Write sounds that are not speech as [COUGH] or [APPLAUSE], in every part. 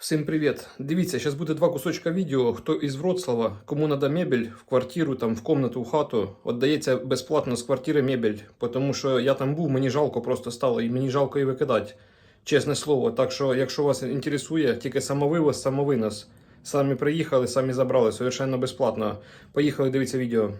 Всім привіт! Дивіться, зараз буде два кусочка відео. Хто із Вроцлава, кому надо мебель в квартиру, там, в комнату, в хату, віддається безплатно з квартири мебель. Тому що я там був, мені жалко просто стало, і мені жалко її викидати. Чесне слово. Так що, якщо вас інтересує, тільки самовивоз, самовинос. Самі приїхали, самі забрали, совершенно безплатно. Поїхали, дивіться відео.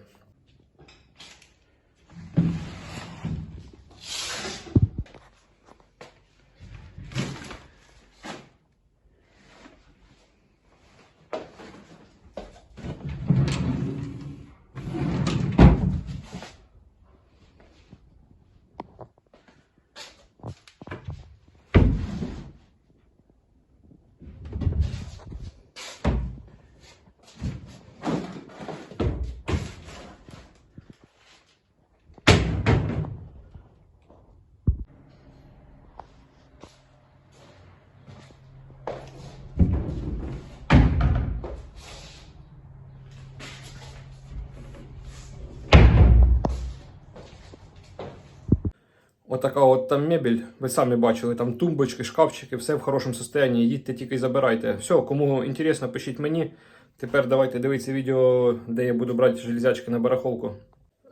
Отака от там мебель, ви самі бачили, там тумбочки, шкафчики, все в хорошому стані. Їдьте тільки й забирайте. Все, кому інтересно, пишіть мені. Тепер давайте дивитися відео, де я буду брати железячки на барахолку.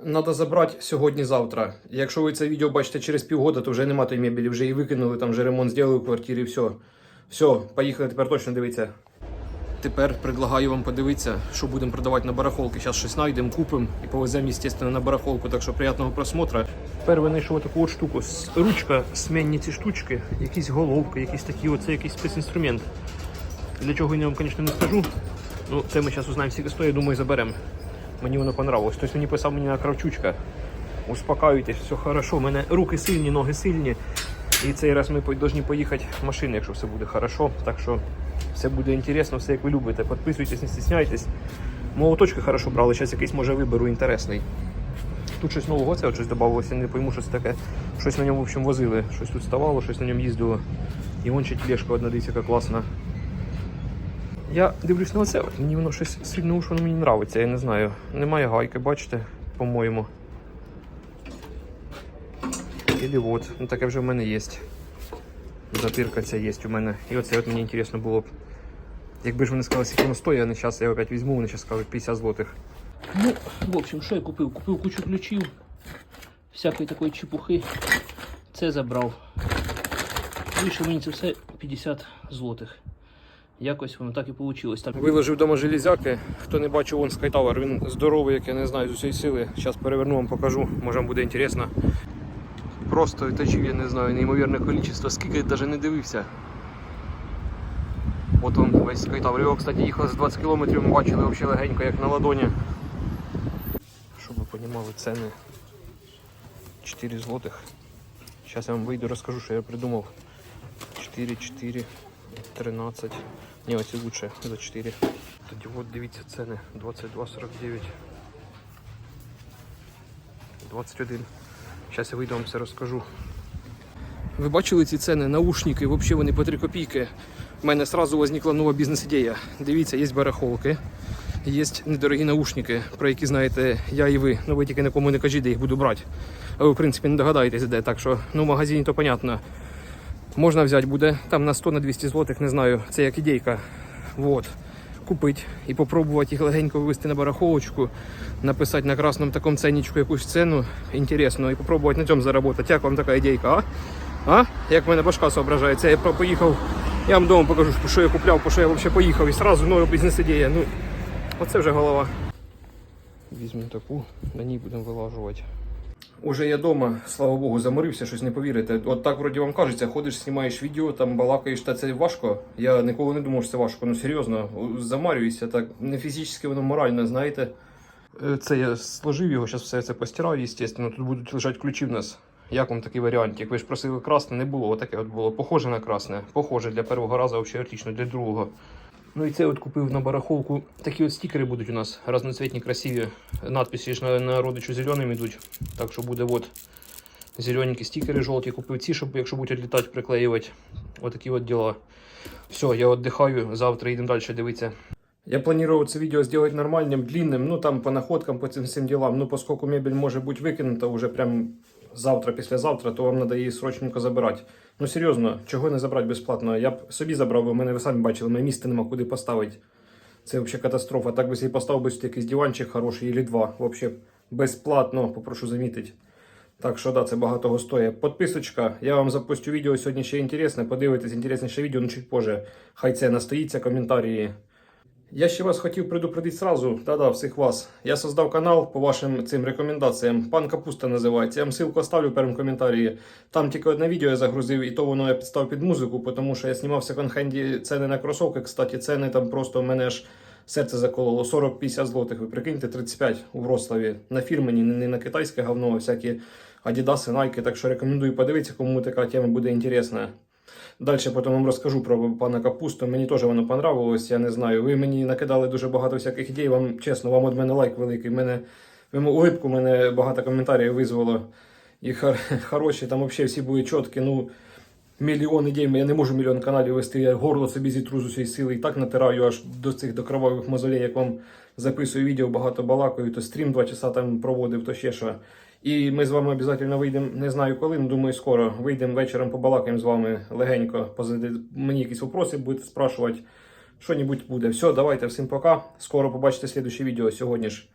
Надо забрати сьогодні-завтра. Якщо ви це відео бачите через півгода, то вже нема тої мебелі, вже її викинули, там вже ремонт зробили в квартирі, все. Все, поїхали тепер точно дивитися. Тепер предлагаю вам подивитися, що будемо продавати на барахолки. Зараз щось знайдемо, купимо і повеземо, звісно, на барахолку. Так що приємного просмотру. Тепер винайшов таку от штуку. Ручка, смінні ці штучки, якісь головки, якісь такі, оце якийсь спецінструмент. Для чого я вам, звісно, не скажу. Ну, це ми зараз узнаємо, скільки стоїть, думаю, заберемо. Мені воно понравилось. Хтось мені писав мені на кравчучка. Успокаюйтесь, все хорошо. У мене руки сильні, ноги сильні. І цей раз ми повинні поїхати в машині, якщо все буде хорошо. Так що все буде інтересно, все як ви любите. Підписуйтесь, не стісняйтесь. Молоточки хорошо брали, зараз якийсь може виберу інтересний. Тут щось нового це щось додавалося, не пойму, що це таке. Щось на ньому в общем, возили, щось тут ставало, щось на ньому їздило. І вон ще тележка одна дивіться, яка класна. Я дивлюсь на оце, мені воно щось сильно уж воно мені нравиться, я не знаю. Немає гайки, бачите, по-моєму. Ілі от, ну таке вже в мене є. Затирка ця є у мене. І оце от мені інтересно було б. Якби ж вони сказали, скільки воно стоїть, а не зараз я опять візьму, вони зараз скажуть 50 злотих. Ну, в общем, що я купив? Купив кучу ключів, всякої такої чепухи. Це забрав. Вийшло мені це все 50 злотих. Якось воно так і вийшло. Так. Виложив вдома железяки. Хто не бачив вон Tower, він здоровий, як я не знаю, з усієї сили. Зараз переверну вам покажу, може вам буде інтересно. Просто етажів, я не знаю, неймовірне кількість, скільки навіть не дивився. От он весь Sky Його, кстати, їхали за 20 км, ми бачили взагалі легенько, як на ладоні. Щоб ви розуміли ціни. 4 злотих. Зараз я вам вийду, розкажу, що я придумав. 4, 4, 13. Ні, оці лучше за 4. Тоді от дивіться ціни. 22,49. 21. Зараз я вийду вам все розкажу. Ви бачили ці ціни? Наушники, взагалі вони по 3 копійки. У мене одразу возникла нова бізнес-ідея. Дивіться, є барахолки, є недорогі наушники, про які знаєте я і ви. Ну ви тільки нікому не кажіть, де їх буду брати. А ви, в принципі, не догадаєтесь, де. Так що ну, в магазині то понятно. Можна взяти буде там на 100 на 200 злотих, не знаю. Це як ідейка. Вот. Купити і попробувати їх легенько вивести на барахолочку, написати на красному такому ценничку якусь ціну інтересну і попробувати на цьому заробити. Як вам така ідейка, а? А? Як в мене башка соображається. Я поїхав, я вам вдома покажу, що я купляв, по що я взагалі поїхав і одразу нова бізнес-ідея. Ну, оце вже голова. Візьмемо таку, на ній будемо вилажувати. Уже я вдома, слава Богу, заморився, щось не повірите. От так вроді вам кажеться, ходиш, знімаєш відео, там балакаєш, та це важко. Я ніколи не думав, що це важко. Ну серйозно, замарююся так. Не фізично, воно морально, знаєте. Е, Це я сложив його, зараз все це постираю, звісно. Тут будуть лежати ключі в нас. Як вам такий варіант? Як ви ж просили красне, не було. Отаке от було. Похоже на красне. Похоже для першого разу, взагалі отлично, для другого. Ну і це от купив на барахолку. Такі от стікери будуть у нас разноцвітні, красиві. Надписи ж на, на родичу зеленим йдуть. Так що буде от зелененькі стікери жовті. Купив ці, щоб якщо будуть відлітати, приклеювати. Отакі от діла. Все, я віддихаю. Завтра йдемо далі дивитися. Я планировал це відео сделать нормальным, длинным, ну там по находкам, по цим всім ділам. Ну, поскольку мебель може бути викинута уже прям завтра, післязавтра, то вам треба її срочненько забирати. Ну серйозно, чого не забрати безплатно? Я б собі забрав, бо мене ви самі бачили, мене місця нема куди поставити. Це взагалі катастрофа. Так би собі поставив би якийсь диванчик хороший, або два. Взагалі безплатно, попрошу замітити. Так що да, це багато стоїть. Подписочка. Я вам запустю відео сьогодні ще інтересне. Подивитесь інтересніше відео, ну чуть позже. Хай це настоїться коментарі. Я ще вас хотів предупредити сразу, да-да, всіх вас. Я создав канал по вашим цим рекомендаціям. Пан Капуста називається. Я вам ссылку оставлю в першому коментарі. Там тільки одне відео я загрузив, і то воно я підстав під музику, тому що я знімав секонд-хенді ціни на кросовки. Кстати, ціни там просто мене аж серце закололо. 40-50 злотих. Ви прикиньте, 35 у Вроцлаві. На фірмені, не на китайське говно, а всякі Адідаси, Найки. Так що рекомендую подивитися, кому така тема буде інтересна. Далі потім вам розкажу про пана Капусту. Мені теж воно понравилось, я не знаю. Ви мені накидали дуже багато всяких ідей. Вам чесно, вам від мене лайк великий. Мене улипку мене багато коментарів визвало. І хар- [LAUGHS] хороші, там взагалі всі були чіткі. Ну, мільйон ідей. Я не можу мільйон каналів вести. Я горло собі зітру з усієї сили і так натираю аж до цих до кровавих мозолей, як вам записую відео, багато балакаю, то стрім два часа там проводив, то ще що. І ми з вами обов'язково вийдемо, не знаю коли, ну думаю, скоро. Вийдемо вечором, побалакаємо з вами легенько. Позади мені якісь вопроси будете спрашувати. Що-небудь буде. Все, давайте, всім пока. Скоро побачите слідуще відео сьогодні ж.